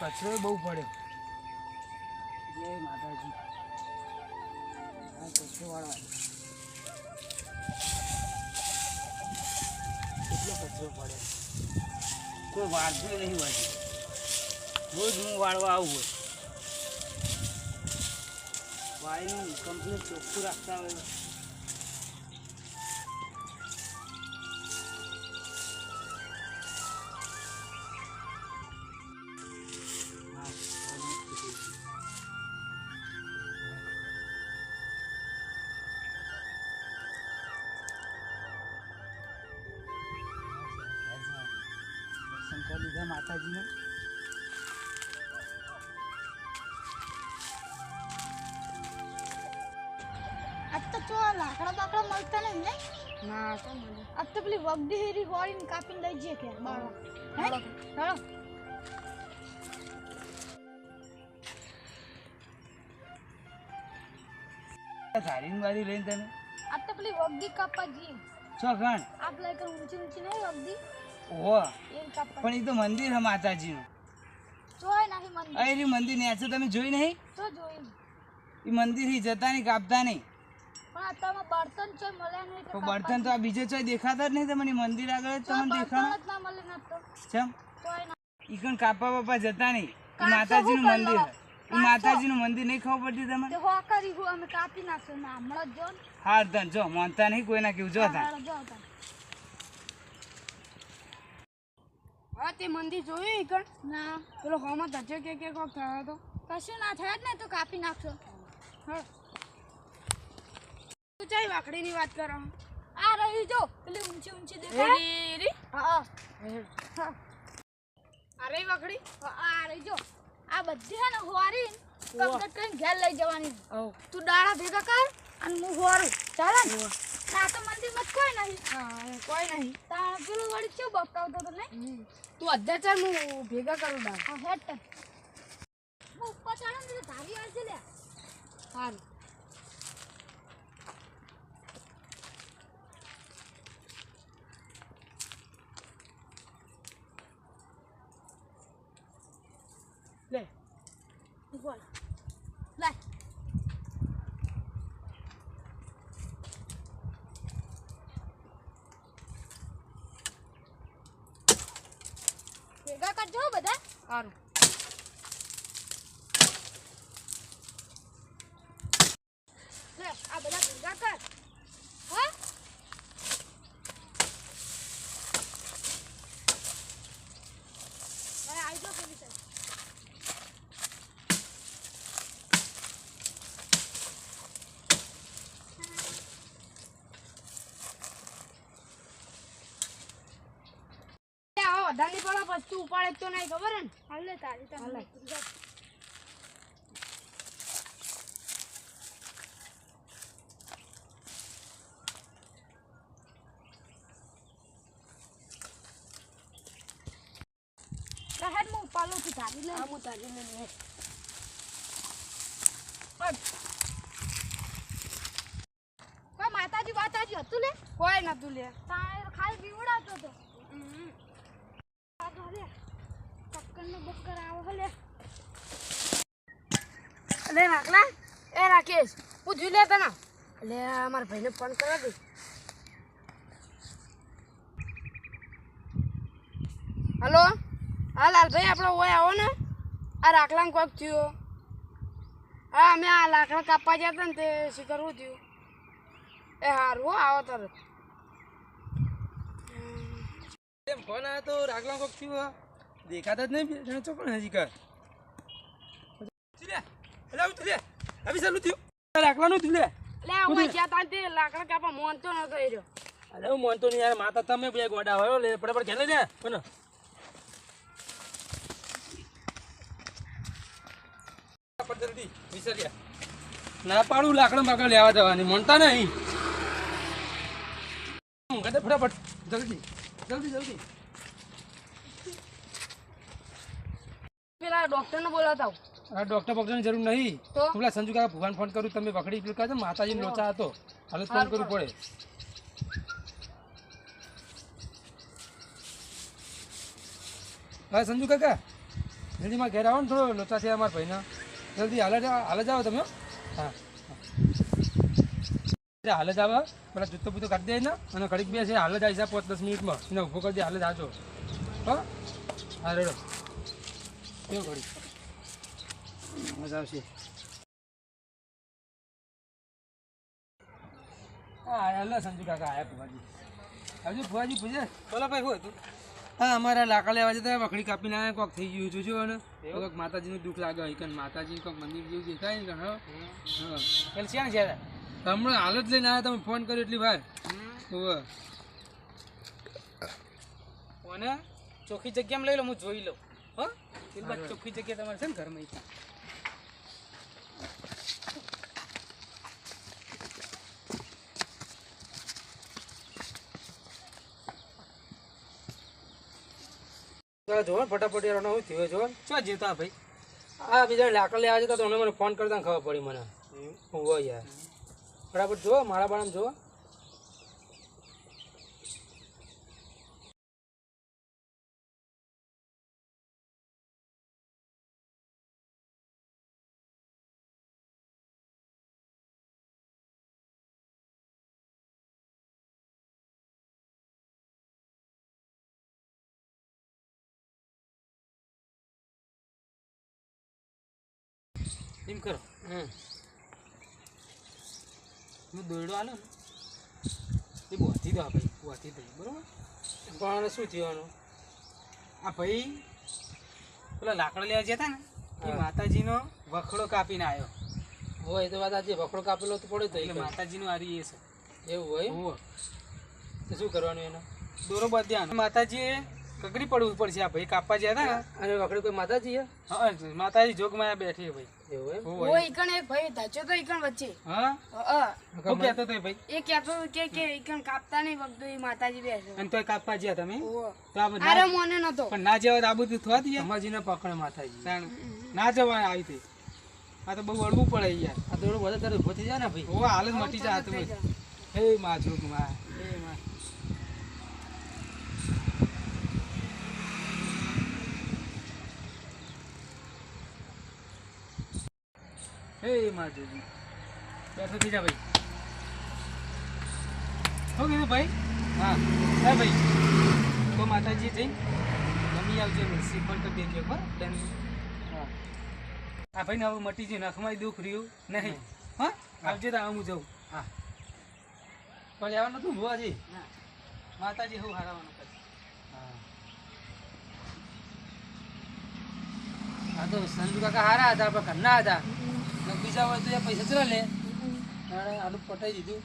કચરો બહુ પડ્યો. જય માતાજી. કચરો વાળવા કેટલો કચરો પડ્યો? કોઈ વાંધો નહીં વાંચે રોજ હું વાળવા આવું હોય. વાળીનું કમ્પ્લીટ ચોખ્ખું રાખતા હોય. કરી લીધા માતાજીને. આજ તો ચો લાકડા બાકડા મળતા નહીં ને. ના તો મને આજ તો પેલી વગડી હેરી હોળીને કાપીને લઈ જઈએ કે બાળવા હે? ચાલો. ધારીની લઈને તને. આજ તો પેલી વગડી કાપવા જઈએ. છો ગણ આ પેલા એક ઊંચી ઊંચી નહીં વગડી? ઓહો. પણ એ તો મંદિર છે માતાજીનું. અહીં મંદિર. ને છે તમે જોઈ નહીં? એ મંદિરથી જતા નહીં કાપતા નહીં. બર્તન તો બર્તન તો આ બીજે ચોય દેખાતા જ નહીં તમને મંદિર આગળ તમને દેખાણ? ના ના ચમ? ઈ કણ કાપા બાપા જતા નહીં. માતાજી નું માતાજીનું મંદિર. ઈ માતાજીનું મંદિર નહીં ખબર પડતી તમને? હો કરી હું અમે કાપી નાખશું ના હાર તન જો માનતા નહીં કોઈના કેવું જો તા હાલો, જો તાન. હા તે મંદિર જોયું ઈ ના. પેલો હોમાં ધજો કે કે કોક થયો હતો. કશું ના થયો જ ને તો કાપી નાખશો. હા. તું ચાઈ વાકડીની વાત કરો? આ રહી જો પેલી ઊંચી ઊંચી દેખાય. રી રી હા. હા. અરે વાકડી આ રહી જો. આ બધી છે ને હોરી. કમ્પ્લીટ કરીને ઘેર લઈ જવાની. તું દાડા ભેગા કર અને હું હોરું. ચાલે ને? ના તો મંદિરમાં જ કોઈ નહીં. કોઈ નહીં. તાણ પેલું વળી કેવું બપકાવતો તો નહીં. તું અત્યાચાર હું ભેગા કરું ડાળ હા હેડ હું ઉપર ચાલે ને ધારી આવશે લે સારું લે. બોલ લાય ભેગા કરજો હો બધા સારું લે આ બધા ભેગા કર હા હવે આવી જાઓ પેલી સાઈડ. લે, આવો વધારે પડે પછી તું ઉપાડે તો નહીં ખબર ને? હાલ લે તારી હાલે. શહેર લે હેડ હું ઉપાડું છું ધારી લે. હા તારી ને. કોઈ માતાજી વાતાજી હતું લે? કોઈ નતું લે. તારે ખાલી બીવડાવતો હતો. લે ચક્કરનો બક્કર આવો લે રાખલા એ રાકેશ પૂછ્યું લે તને. એટલે મારા ભાઈને ફોન કરવા દે. હલો? હા, લાલભાઈ, આપણે ઓય આવો ને. આ રાખલાને કોઈક થયું. હા, અમે આ લાકડા કાપવા હતા ને તે શું કરવું થયું. એ સારું આવો તરત. એમ ફોન આવ્યો તો રાખલા કોક થયું દેખાતા જ નહીં જણા હજી કર એટલે થયું લે. થયું. રાખવાનું થયું લે. એટલે આ ઓય ગયા તા તે લાકડા કાપવા મોનતો નતો એ રહ્યો. અરે હું માનતો નહીં યાર. માતા તમે બે ગોડા હોય લે ઘેર લઈ લે. કોને? જલ્દી. વિસર્યા. ના પાડું લાકડા બાકડા લેવા જવાની. મોનતા નહીં. ફટાફટ જલ્દી. જલ્દી જલ્દી. પેલા ડોક્ટરને બોલાવતા આવું. ડોક્ટર બોક્ટરની જરૂર નહીં. તો? પેલા સંજુ કાકા ભગવાન ફોન કરું તમે વખડી પેલું તો માતાજી લોચા હતો. હવે ફોન કરવું પડે. હા સંજુ કાકા. જલ્દી માં ઘેર આવો ને થોડો લોચા છે અમારા ભાઈના. જલ્દી હાલે જ હાલે જ આવો તમે હો. હાલે જ આવે. પેલા જૂતો બૂતો કાઢી દે ને. અને ઘડીક બે છે હાલ જ આવી જાય પાંચ દસ મિનિટમાં. એને ઊભો કરી દે હાલ જ આજો. હા? રેડો કેવું ઘડી મજા આવશે. હેલો સંજુ કાકા આયા ભુવાજી. આવજો ફુવાજી પૂછે બોલો ભાઈ શું તું હા અમારા લાકડા લેવા જતા વખડી કાપીને આવ્યા કોક થઈ ગયું જોજો અને કોક માતાજીનું દુઃખ લાગે હોય માતાજી કોઈક મંદિર જેવું દેખાય ને હા? હા. પેલ છે હમણાં હાલ જ લઈને આવ્યા તમે ફોન કર્યો એટલી વાર. હોવે કોને ચોખ્ખી જગ્યામાં લઈ લો હું જોઈ લઉં. હો? પેલી ચોખ્ખી જગ્યા તમારે છે ને ઘરમાં. ચાલો જોવો ફટાફટ યાર હું થયો જો શું જતા ભાઈ? આ બીજા લાકડ લેવા જતા તો મને ફોન કરતા ખબર પડી મને. હોવે યાર. ફટાફટ જો મારા બાળામાં જો એમ કરો હમ હું દોયડો આલો ને એ બોથી દો ભાઈ બોથી દઈ બરોબર? પણ શું થયું આ ભાઈ પેલા લાકડા લેવા જતા ને એ માતાજીનો વખડો કાપીને આવ્યો હોય એ તો વાત આજે વખડો કાપેલો તો પડે તો એટલે માતાજીનું આરી એ છે. એવું હોય? તો શું કરવાનું એનો? દોરો બાંધ્યા માતાજીએ કકડી પડવું પડશે આ ભાઈ કાપવા ગયા હતા અને વખડે કોઈ માતાજી હા? માતાજી જોગમાં ભાઈ ભાઈ. એવું હોય ઈકણ એક ભાઈ ધાચ્યો તો ઈકણ વચ્ચે. હા? અ હું કહેતો હતો ભાઈ. એ કહેતો કે કે ઈકણ કાપતા નહીં વખતે ઈ માતાજી બેસે. અને તોય કાપવા ગયા તમે? તો આ બધા- અરે મોને નતો પણ ના જવા આ બધું થવા દઈએ. અંબાજીને પકડે માતાજી. ના જવા આવી તે આ તો બહુ અડવું પડે યાર. આ દોડો બધા તારે ઊભો થઈ જાય ને ભાઈ? ઓ હાલ જ મટી જાય. હાથમાં. હે માં જોગમાં હે માં હે માં જોગી બેઠો થઈ જા ભાઈ. શું કીધું ભાઈ? હા હે ભાઈ. તો માતાજી થઈ મમ્મી આવજો ને શ્રીફળ તો દેજો પર ડન હા. આ ભાઈને હવે મટી ગયું નખમાં દુઃખ રહ્યું નહીં. હા આવજે તો હું જઉં. હા. પણ જવાનું નતું ભુવાજી માતાજી હું હારાવાનું પછી હા. તો સંજુ કાકા હારા હતા પણ ઘરના હતા. બીજા હોય તો એ પૈસા ચલા લે. અને આનું પટાઈ દીધું.